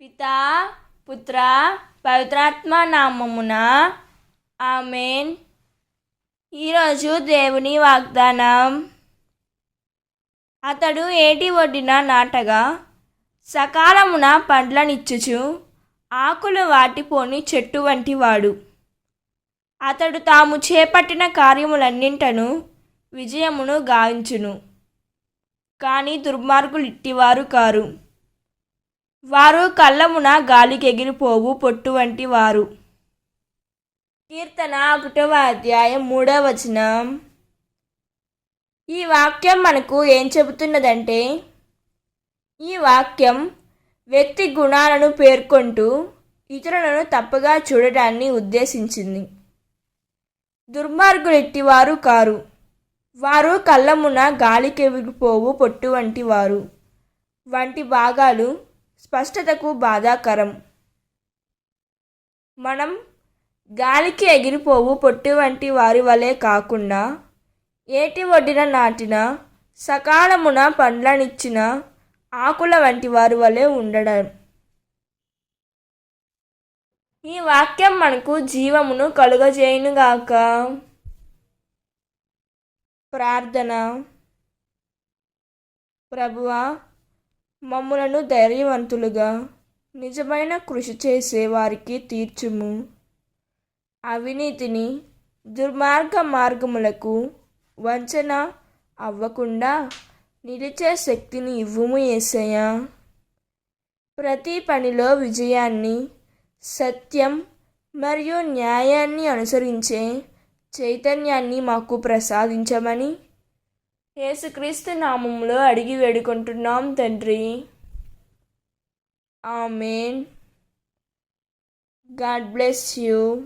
పితా పుత్ర పవిత్రాత్మ నామమున. ఆమెన్. ఈరోజు దేవుని వాగ్దానం. అతడు ఏటి ఒడ్డిన నాటగా? సకాలమున పండ్లనిచ్చుచు ఆకులు వాటిపోని చెట్టు వంటి వాడు అతడు తాము చేపట్టిన కార్యములన్నింటను విజయమును గావించును. కానీ దుర్మార్గులు ఇట్టివారు కారు. వారు కళ్ళమున గాలికి ఎగిరిపోవు పొట్టు వంటి వారు. కీర్తన ఒకటవ అధ్యాయం మూడవ వచనం. ఈ వాక్యం మనకు ఏం చెబుతున్నదంటే ఈ వాక్యం వ్యక్తి గుణాలను పేర్కొంటూ ఇతరులను తప్పుగా చూడటాన్ని ఉద్దేశించింది. దుర్మార్గులు ఎట్టివారు కారు. వారు కళ్ళమున గాలికెవిగిపోవు పొట్టు వంటి వారు. వంటి భాగాలు స్పష్టతకు బాధాకరం. మనం గాలికి ఎగిరిపోవు పొట్టి వంటి వారి వలె కాకుండా ఏటి ఒడ్డిన నాటిన సకాలమున పండ్లనిచ్చిన ఆకుల వంటి వారి వలె ఉండడం. ఈ వాక్యం మనకు జీవమును కలుగజేయునుగాక ప్రార్థన. ప్రభువా మమ్ములను ధైర్యవంతులుగా నిజమైన కృషి చేసే వారికి తీర్చుము. అవినీతిని దుర్మార్గ మార్గములకు వంచన అవ్వకుండా నిలిచే శక్తిని ఇవ్వుము ఏసయ్యా. ప్రతి పనిలో విజయాన్ని సత్యం మరియు న్యాయాన్ని అనుసరించే చైతన్యాన్ని మాకు ప్రసాదించమని యేసుక్రీస్తు నామంలో అడిగి వేడుకుంటున్నాం తండ్రి. ఆమెన్. God bless you.